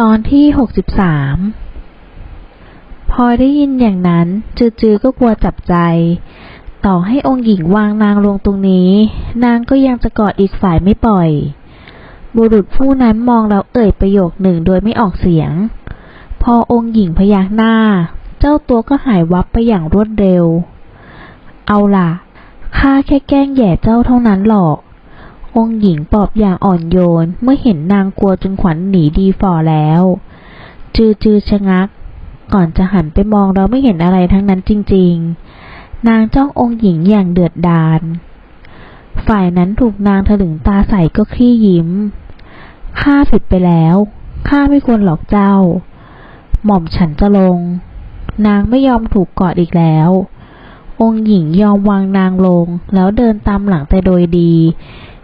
ตอนที่หกสิบสามพอได้ยินอย่างนั้น จือๆก็กลัวจับใจ ต่อให้องค์หญิงวางนางลงตรงนี้ นางก็ยังจะกอดอีกฝ่ายไม่ปล่อย บุรุษผู้นั้นมองแล้วเอ่ยประโยคหนึ่งโดยไม่ออกเสียง พอองค์หญิงพยักหน้า เจ้าตัวก็หายวับไปอย่างรวดเร็ว เอาล่ะข้าแค่แกล้งแย่เจ้าเท่านั้นหรอก องค์หญิงปอบอย่างอ่อนโยน เมื่อเห็นนางกลัวจนขวัญหนีดีฝ่อแล้ว จือจือชะงัก ก่อนจะหันไปมองเราไม่เห็นอะไรทั้งนั้นจริง ๆ นางจ้ององค์หญิงอย่างเดือดดาล ฝ่ายนั้นถูกนางถลึงตาใส่ก็ขี้ยิ้ม ข้าผิดไปแล้ว ข้าไม่ควรหลอกเจ้า หม่อมฉันจะลง นางไม่ยอมถูกกอดอีกแล้วองค์หญิงยอมวางนางลง แล้วเดินตามหลังแต่โดยดี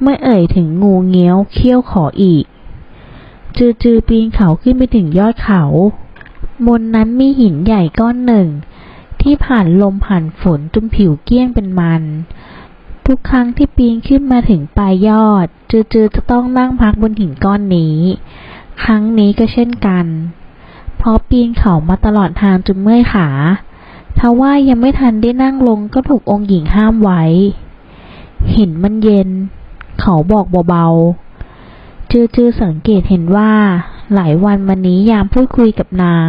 เมื่อเอ่ยถึงงูเงี้ยวเขี้ยวขออีก จือจือปีนเขาขึ้นไปถึงยอดเขาบนนั้นมีหินใหญ่ก้อนหนึ่ง ที่ผ่านลมผ่านฝนจนผิวเกี้ยงเป็นมัน ทุกครั้งที่ปีนขึ้นมาถึงปลายยอด จือจือจะต้องนั่งพักบนหินก้อนนี้ ครั้งนี้ก็เช่นกัน เพราะปีนเขามาตลอดทางจนเมื่อยขาทว่ายังไม่ทันได้นั่งลงก็ถูกองค์หญิงห้ามไว้ หินมันเย็น เขาบอกเบาๆ จื้อจือสังเกตเห็นว่า หลายวันมานี้ยามพูดคุยกับนาง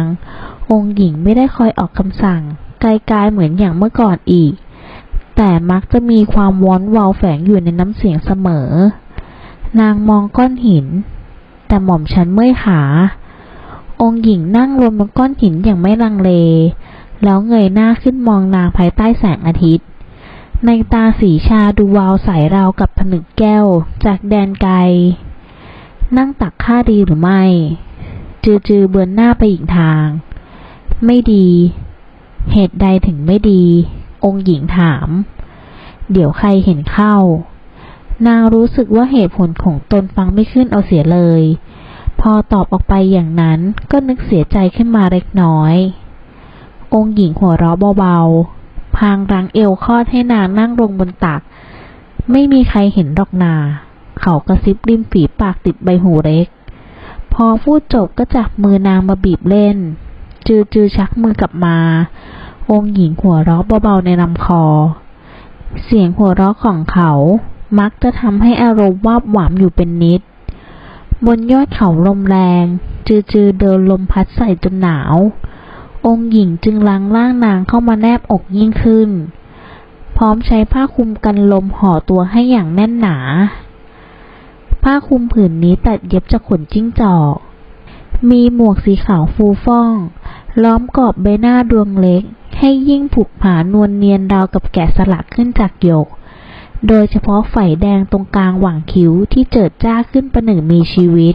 องค์หญิงไม่ได้คอยออกคำสั่งไกลๆเหมือนอย่างเมื่อก่อนอีก แต่มักจะมีความว้อนวาวแฝงอยู่ในน้ำเสียงเสมอ นางมองก้อนหิน แต่หม่อมฉันเมื่อยขา องค์หญิงนั่งลงบนก้อนหินอย่างไม่ลังเล แล้วเงยหน้าขึ้นมองนางภายใต้แสงอาทิตย์ ในตาสีชาดูวาวใสราวกับผนึกแก้ว จากแดนไกล นั่งตักข้าดีหรือไม่ จือจือเบือนหน้าไปอีกทาง ไม่ดี เหตุใดถึงไม่ดี องค์หญิงถาม เดี๋ยวใครเห็นเข้า นางรู้สึกว่าเหตุผลของตนฟังไม่ขึ้นเอาเสียเลย พอตอบออกไปอย่างนั้นก็นึกเสียใจขึ้นมาเล็กน้อย องค์หญิงหัวเราะเบาๆ พางรังเอวคลอดให้นางนั่งลงบนตัก ไม่มีใครเห็นดอกนา เขากระซิบริมฝีปากติดใบหูเล็ก พอพูดจบก็จับมือนางมาบีบเล่น จือจือชักมือกลับมา องค์หญิงหัวเราะเบาๆในลำคอ เสียงหัวเราะของเขามักจะทำให้อารมณ์วาบหวามอยู่เป็นนิด บนยอดเขาลมแรง จือจือเดินลมพัดใส่จนหนาว องค์หญิงจึงล้างร่างนางเข้ามาแนบอกยิ่งขึ้น พร้อมใช้ผ้าคลุมกันลมห่อตัวให้อย่างแน่นหนา ผ้าคลุมผืนนี้ตัดเย็บจากขนจิ้งจอก มีหมวกสีขาวฟูฟ่อง ล้อมกรอบใบหน้าดวงเล็ก ให้ยิ่งผุกผานวลเนียนราวกับแกะสลักขึ้นจากหยก โดยเฉพาะไฝแดงตรงกลางหว่างคิ้วที่เจิดจ้าขึ้นประหนึ่งมีชีวิต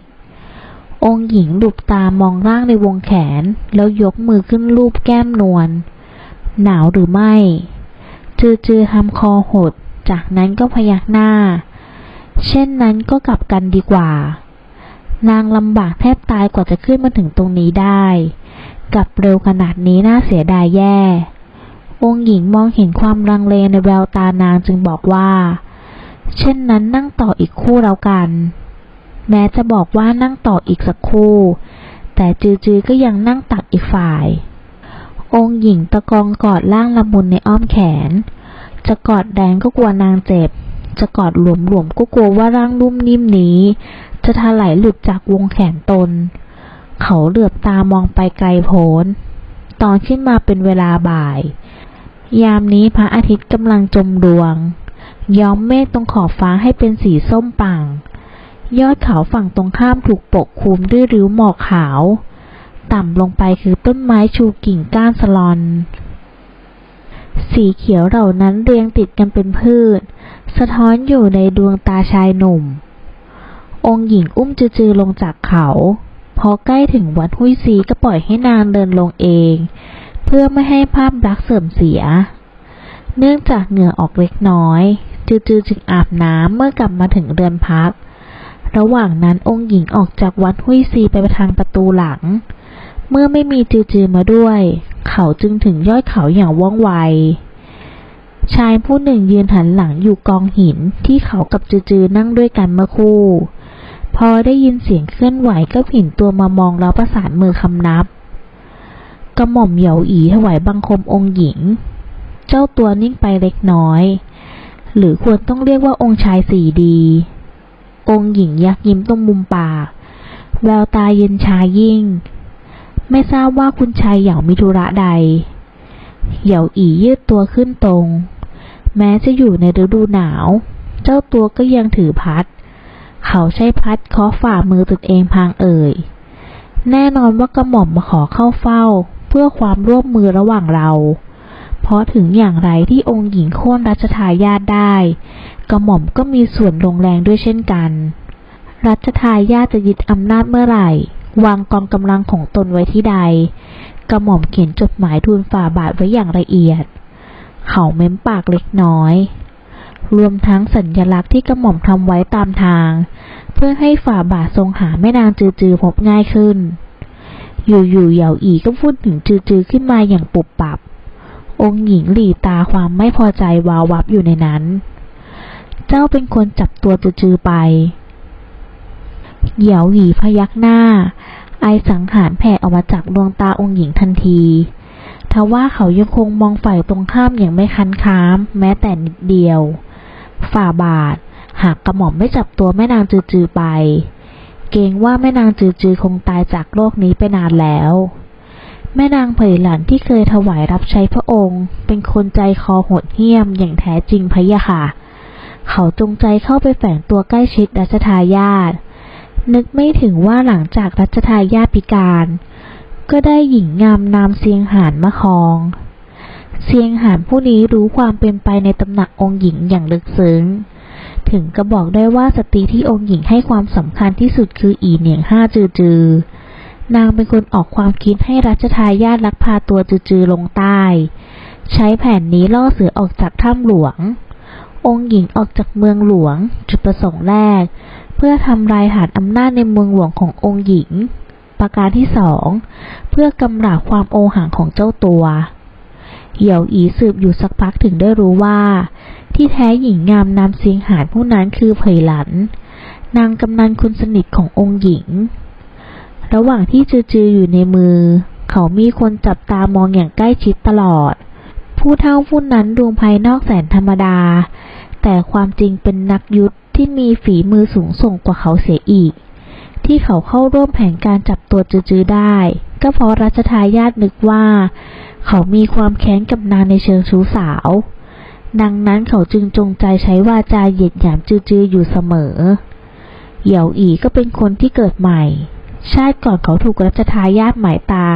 องค์หญิงหลุบตามองร่างในวงแขน แล้วยกมือขึ้นลูบแก้มนวล หนาวหรือไม่ จือจือทำคอหด จากนั้นก็พยักหน้า เช่นนั้นก็กลับกันดีกว่า นางลำบากแทบตายกว่าจะขึ้นมาถึงตรงนี้ได้ กลับเร็วขนาดนี้น่าเสียดายแย่ องค์หญิงมองเห็นความลังเลในแววตานางจึงบอกว่า เช่นนั้นนั่งต่ออีกคู่แล้วกัน แม้จะบอกว่านั่งต่ออีกสักคู่ แต่จือจือก็ยังนั่งตักอีกฝ่าย องค์หญิงตะกองกอดร่างละมุนในอ้อมแขน จะกอดแดงก็กลัวนางเจ็บ จะกอดหลวมๆก็กลัวว่าร่างนุ่มนิ่มนี้ จะถลายหลุดจากวงแขนตน เขาเหลือบตามองไปไกลโพ้น ตอนขึ้นมาเป็นเวลาบ่าย ยามนี้พระอาทิตย์กำลังจมดวง ย้อมเมฆตรงขอบฟ้าให้เป็นสีส้มป่าง ยอดเขาฝั่งตรงข้ามถูกปกคลุมด้วยริ้วหมอกขาว ต่ำลงไปคือต้นไม้ชูกิ่งก้านสลอน สีเขียวเหล่านั้นเรียงติดกันเป็นพืช สะท้อนอยู่ในดวงตาชายหนุ่ม องค์หญิงอุ้มจือๆลงจากเขา พอใกล้ถึงวัดหุ้ยซีก็ปล่อยให้นางเดินลงเอง เพื่อไม่ให้ภาพลักษณ์เสื่อมเสีย เนื่องจากเหงื่อออกเล็กน้อยจือๆจึงอาบน้ำเมื่อกลับมาถึงเรือนพัก ระหว่างนั้นองค์หญิงออกจากวัดหุยซีไปทางประตูหลัง เมื่อไม่มีจือๆมาด้วย เขาจึงถึงยอดเขาอย่างว่องไว ชายผู้หนึ่งยืนหันหลังอยู่กองหินที่เขากับจือๆนั่งด้วยกันเมื่อคู่ พอได้ยินเสียงเคลื่อนไหวก็ผินตัวมามองแล้วประสานมือคำนับกระหม่อมเหยาอีถวายบังคมองค์หญิง เจ้าตัวนิ่งไปเล็กน้อย หรือควรต้องเรียกว่าองค์ชายสี่ดี องค์หญิงยักยิ้มตรงมุมปาก แววตาเย็นชายิ่ง ไม่ทราบว่าคุณชายเหยามิธุระใด เหยาอียืดตัวขึ้นตรง แม้จะอยู่ในฤดูหนาว เจ้าตัวก็ยังถือพัด เขาใช้พัดเคาะฝ่ามือตนเองพางเอ่ย แน่นอนว่ากระหม่อมมาขอเข้าเฝ้า เพื่อความร่วมมือระหว่างเรา เพราะถึงอย่างไรที่องค์หญิงโค่นรัชทายาทได้ กระหม่อมก็มีส่วนลงแรงด้วยเช่นกัน รัชทายาทจะยึดอำนาจเมื่อไหร่ วางกองกำลังของตนไว้ที่ใด กระหม่อมเขียนจดหมายทูลฝ่าบาทไว้อย่างละเอียด เขาเม้มปากเล็กน้อย รวมทั้งสัญญลักษณ์ที่กระหม่อมทำไว้ตามทาง เพื่อให้ฝ่าบาททรงหาแม่นางจือๆพบง่ายขึ้น อยู่ๆเหยาอีก็พูดถึงจือๆขึ้นมาอย่างปุบปับ องค์หญิงหลีตาความไม่พอใจวาววับอยู่ในนั้น เจ้าเป็นคนจับตัวจือไป เหยาหยีพยักหน้า ไอสังหารแผ่ออกมาจากดวงตาองค์หญิงทันที ทว่าเขายังคงมองฝ่ายตรงข้ามอย่างไม่คันค้าม แม้แต่นิดเดียว ฝ่าบาท หากกระหม่อมไม่จับตัวแม่นางจือๆไป เกรงว่าแม่นางจือๆคงตายจากโลกนี้ไปนานแล้ว แม่นางเผยหลันที่เคยถวายรับใช้พระองค์ เป็นคนใจคอโหดเหี้ยมอย่างแท้จริงพะยะค่ะ เขาจงใจเข้าไปแฝงตัวใกล้ชิดรัชทายาทนึกไม่ถึงว่าหลังจากรัชทายาทพิการ ก็ได้หญิงงามนามเซียงหานมาครองเซียงหานผู้นี้รู้ความเป็นไปในตำหนักองค์หญิงอย่างลึกซึ้ง ถึงก็บอกได้ว่าสตรีที่องค์หญิงให้ความสำคัญที่สุดคืออีเหนียงห้าจือจือ นางเป็นคนออกความคิดให้รัชทายาทลักพาตัวจือจือลงใต้ ใช้แผนนี้ล่อเสือออกจากถ้ำหลวง องค์หญิงออกจากเมืองหลวง จุดประสงค์แรก เพื่อทำลายฐานอำนาจในเมืองหลวงขององค์หญิง ประการที่สองเพื่อกำราบความโอหังของเจ้าตัวเหี่ยวอีสืบอยู่สักพักถึงได้รู้ว่า ที่แท้หญิงงามนามเสียงหานผู้นั้นคือเผยหลัน นางกำนันคนสนิทขององค์หญิง ระหว่างที่จือๆอยู่ในมือ เขามีคนจับตามองอย่างใกล้ชิดตลอด ผู้เท่าผู้นั้นดวงภายนอกแสนธรรมดา แต่ความจริงเป็นนักยุทธที่มีฝีมือสูงส่งกว่าเขาเสียอีก ที่เขาเข้าร่วมแผนการจับตัวจือๆได้ ก็เพราะรัชทายาทนึกว่า เขามีความแค้นกับนางในเชิงชู้สาว ดังนั้นเขาจึงจงใจใช้วาจาเหยียดหยามจือๆอยู่เสมอ เหยี่ยวอีก็เป็นคนที่เกิดใหม่ ชาติก่อนเขาถูกรัชทายาทหมายตา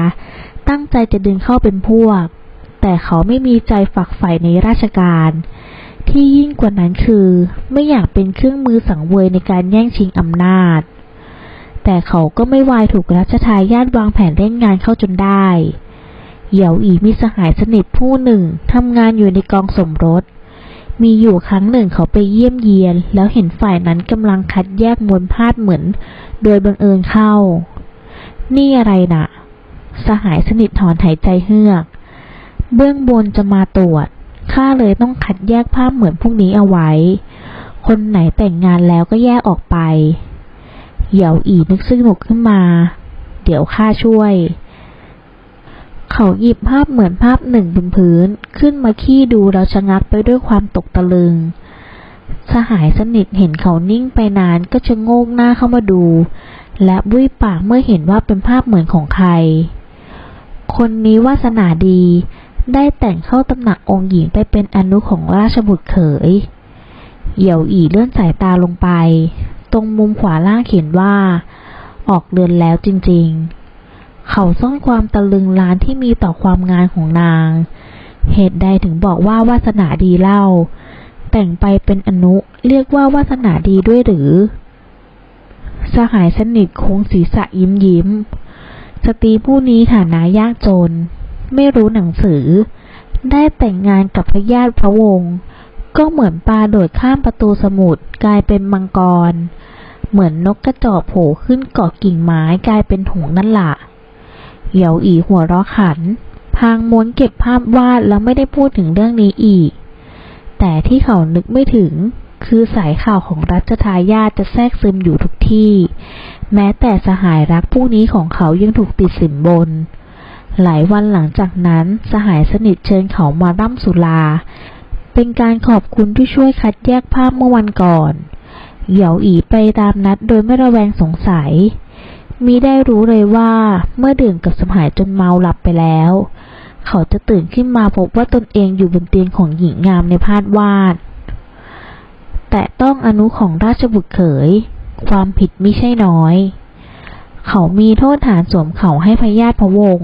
ตั้งใจจะดึงเข้าเป็นพวก แต่เขาไม่มีใจฝักใฝ่ในราชการ ที่ยิ่งกว่านั้นคือ ไม่อยากเป็นเครื่องมือสังเวยในการแย่งชิงอำนาจ แต่เขาก็ไม่วายถูกรัชทายาทวางแผนเล่นงานเข้าจนได้ เหยี่ยวอีมีสหายสนิทผู้หนึ่งทำงานอยู่ในกองสมรส มีอยู่ครั้งหนึ่งเขาไปเยี่ยมเยียน แล้วเห็นฝ่ายนั้นกำลังคัดแยกมวลพาดเหมือน โดยบังเอิญเข้า นี่อะไรนะ่ะ สหายสนิทถอนหายใจเฮือก เบื้องบนจะมาตรวจ ข้าเลยต้องคัดแยกภาพเหมือนพวกนี้เอาไว้ คนไหนแต่งงานแล้วก็แยกออกไป เหยี่ยวอีนึกซึ่งหนกขึ้นมา เดี๋ยวข้าช่วย เขาหยิบภาพเหมือนภาพหนึ่งบนพื้น ขึ้นมาขี้ดูแล้วชะงักไปด้วยความตกตะลึง สหายสนิทเห็นเขานิ่งไปนานก็จะโงกหน้าเข้ามาดู และบุ้ยปากเมื่อเห็นว่าเป็นภาพเหมือนของใคร คนนี้วาสนาดี ได้แต่งเข้าตำหนักองค์หญิงไปเป็นอนุของราชบุตรเขย เหยี่ยวอีเลื่อนสายตาลงไป ตรงมุมขวาล่างเขียนว่า ออกเรือนแล้วจริง ๆ เขาซ่อนความตะลึงลานที่มีต่อความงานของนาง เหตุใดถึงบอกว่าวาสนาดีเล่า แต่งไปเป็นอนุเรียกว่าวาสนาดีด้วยหรือ สหายสนิทคงศีรษะยิ้มยิ้ม สตรีผู้นี้ฐานะยากจน ไม่รู้หนังสือ ได้แต่งงานกับพระญาติพระวงศ์ก็เหมือนปลาโดดข้ามประตูสมุทรกลายเป็นมังกร เหมือนนกกระจอกโผล่ขึ้นเกาะกิ่งไม้กลายเป็นหงส์นั่นละ เหยียวอีหัวเราะขัน พางม้วนเก็บภาพวาดแล้วไม่ได้พูดถึงเรื่องนี้อีก แต่ที่เขานึกไม่ถึง คือสายข่าวของรัชทายาทจะแทรกซึมอยู่ทุกที่ แม้แต่สหายรักผู้นี้ของเขายังถูกติดสินบน หลายวันหลังจากนั้นสหายสนิทเชิญเขามาร่ำสุรา เป็นการขอบคุณที่ช่วยคัดแยกภาพเมื่อวันก่อน เหยียวอีไปตามนัดโดยไม่ระแวงสงสัย มีได้รู้เลยว่าเมื่อดื่มกับสหายจนเมาหลับไปแล้ว เขาจะตื่นขึ้นมาพบว่าตนเองอยู่บนเตียงของหญิงงามในภาพวาด แต่ต้องอนุของราชบุตรเขย ความผิดไม่ใช่น้อย เขามีโทษฐานสวมเขาให้พญาติพะวง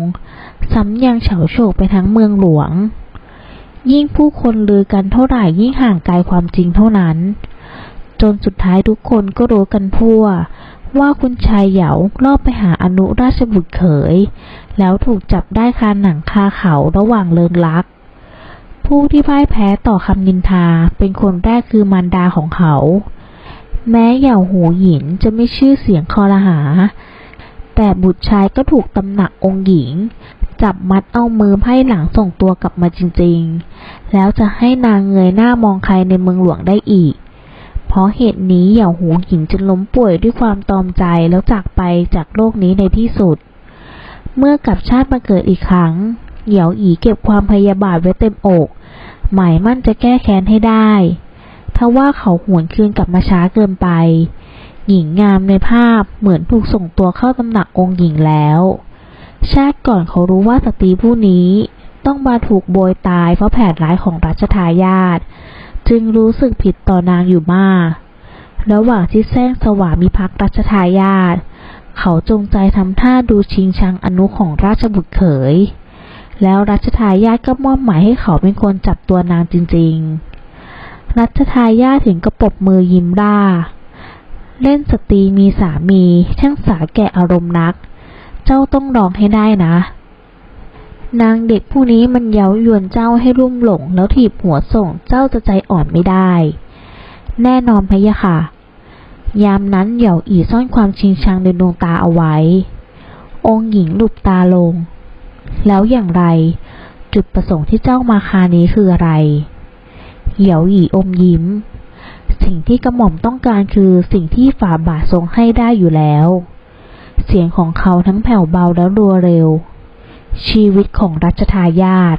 ซ้ำยังเฉาโฉกไปทั้งเมืองหลวง ยิ่งผู้คนลือกันเท่าไหร่ยิ่งห่างไกลความจริงเท่านั้น จนสุดท้ายทุกคนก็รู้กันทั่ว ว่าคุณชายเหยาลอบไปหาอนุราชบุตรเขย แล้วถูกจับได้คาหนังคาเขาระหว่างเลิงลัก ผู้ที่พ่ายแพ้ต่อคำนินทาเป็นคนแรกคือมารดาของเขา แม้เหยาหูหินจะไม่ชื่อเสียงคอรหา แต่บุตรชายก็ถูกตำหนักองค์หญิง จับมัดเอามือไพ่หลังส่งตัวกลับมาจริงๆ แล้วจะให้นางเงยหน้ามองใครในเมืองหลวงได้อีก ราะเหตุนี้เหยาหูหญิงจึงล้มป่วยด้วยความตอมใจแล้วจากไปจากโลกนี้ในที่สุด เมื่อกลับชาติมาเกิดอีกครั้ง เหยียวอีเก็บความพยาบาทไว้เต็มอก หมายมั่นจะแก้แค้นให้ได้ทว่าเขาหวนคืนกลับมาช้าเกินไป หญิงงามในภาพเหมือนถูกส่งตัวเข้าตำหนักองค์หญิงแล้ว ชาติก่อนเขารู้ว่าสตรีผู้นี้ต้องมาถูกโบยตายเพราะแผนร้ายของรัชทายาท จึงรู้สึกผิดต่อนางอยู่มาก ระหว่างที่แซงสวามิภักดิ์รัชทายาทเขาจงใจทำท่าดูชิงชังอนุของราชบุตรเขย แล้วรัชทายาทก็มอบหมายให้เขาเป็นคนจับตัวนางจริง ๆ รัชทายาทถึงกระปรบมือยิ้มร่า เล่นสตรีมีสามีช่างสาแก่อารมณ์นัก เจ้าต้องลองให้ได้นะ นางเด็กผู้นี้มันเย้ายวนเจ้าให้รุ่มหลง แล้วถีบหัวส่งเจ้าจะใจอ่อนไม่ได้ แน่นอนพะยะค่ะ ยามนั้นเหยี่ยวอีซ่อนความชิงชังในดวงตาเอาไว้ องค์หญิงหลุบตาลง แล้วอย่างไร จุดประสงค์ที่เจ้ามาคานี้คืออะไร เหยี่ยวอีอมยิ้ม สิ่งที่กระหม่อมต้องการคือสิ่งที่ฝ่าบาททรงให้ได้อยู่แล้ว เสียงของเขาทั้งแผ่วเบาแล้วรัวเร็ว ชีวิตของรัชทายาท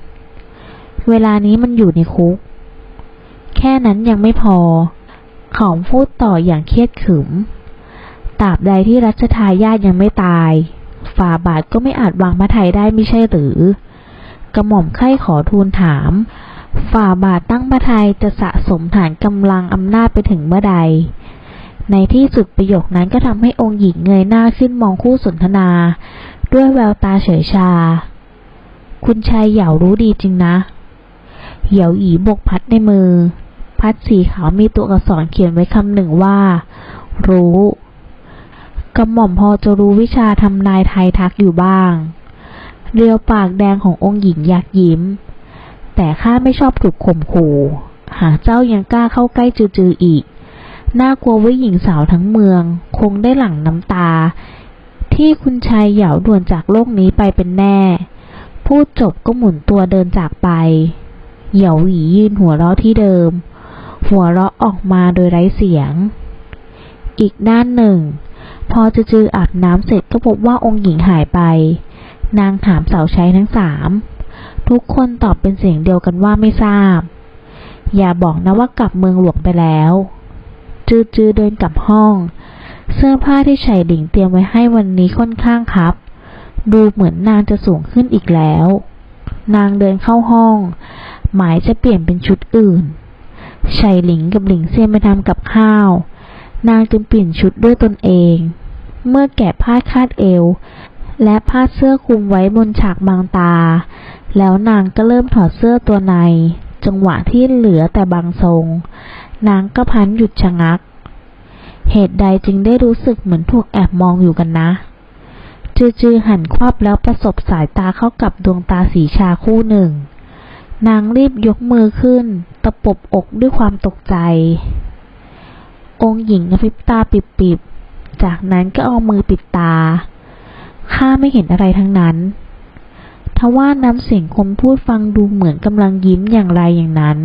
เวลานี้มันอยู่ในคุก แค่นั้นยังไม่พอ เขาพูดต่ออย่างเครียดขึมตราบใดที่รัชทายาทยังไม่ตาย ฝ่าบาทก็ไม่อาจวางพระทัยได้ไม่ใช่หรือ กระหม่อมไข้ขอทูลถาม ฝ่าบาทตั้งพระทัยจะสะสมฐานกำลังอำนาจไปถึงเมื่อใด ในที่สุดประโยคนั้นก็ทำให้องค์หญิงเงยหน้าขึ้นมองคู่สนทนา ด้วยแววตาเฉยชา คุณชายเหยารู้ดีจริงนะ เหยาอีบกพัดในมือ พัดสีขาวมีตัวอักษรเขียนไว้คำหนึ่งว่า รู้กระหม่อมพอจะรู้วิชาทำนายไทยทักอยู่บ้าง เรียวปากแดงขององค์หญิงอยากยิ้ม แต่ข้าไม่ชอบถูกข่มขู่ หากเจ้ายังกล้าเข้าใกล้จือๆอีก น่ากลัวว่าหญิงสาวทั้งเมือง คงได้หลั่งน้ำตา ที่คุณชายเหยาด่วนจากโลกนี้ไปเป็นแน่ พูดจบก็หมุนตัวเดินจากไป เหยาหวียืนหัวเราะที่เดิม หัวเราะออกมาโดยไร้เสียง อีกด้านหนึ่ง พอจะจืออาบน้ำเสร็จก็พบว่าองค์หญิงหายไป นางถามสาวใช้ทั้งสาม ทุกคนตอบเป็นเสียงเดียวกันว่าไม่ทราบ อย่าบอกนะว่ากลับเมืองหลวงไปแล้ว จือจือเดินกลับห้อง เสื้อผ้าที่ชายหลิงเตรียมไว้ให้วันนี้ค่อนข้างครับ ดูเหมือนนางจะสูงขึ้นอีกแล้ว นางเดินเข้าห้อง หมายจะเปลี่ยนเป็นชุดอื่นชายหลิงกับหลิงเซียนไปทำกับข้าว นางจึงเปลี่ยนชุดด้วยตนเอง เมื่อแกะผ้าคาดเอว และผ้าเสื้อคลุมไว้บนฉากบางตา แล้วนางก็เริ่มถอดเสื้อตัวใน จังหวะที่เหลือแต่บางทรง นางก็พันหยุดชะงัก เหตุใดจึงได้รู้สึกเหมือนถูกแอบมองอยู่กันนะ จือจือหันควับแล้วประสบสายตาเข้ากับดวงตาสีชาคู่หนึ่ง นางรีบยกมือขึ้น ตะปบอกด้วยความตกใจ องค์หญิงกระพริบตาปิบๆ จากนั้นก็เอามือปิดตา ข้าไม่เห็นอะไรทั้งนั้นทว่าน้ำเสียงคนพูดฟังดูเหมือนกำลังยิ้มอย่างไรอย่างนั้น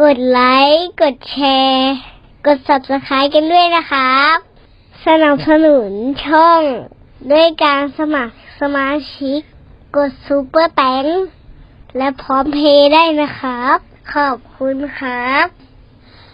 กดไลค์ กดแชร์ กด subscribe กันด้วยนะครับ สนับสนุนช่อง ด้วยการสมัครสมาชิก กดซูเปอร์แตงและพร้อมเพย์ได้นะครับ ขอบคุณครับ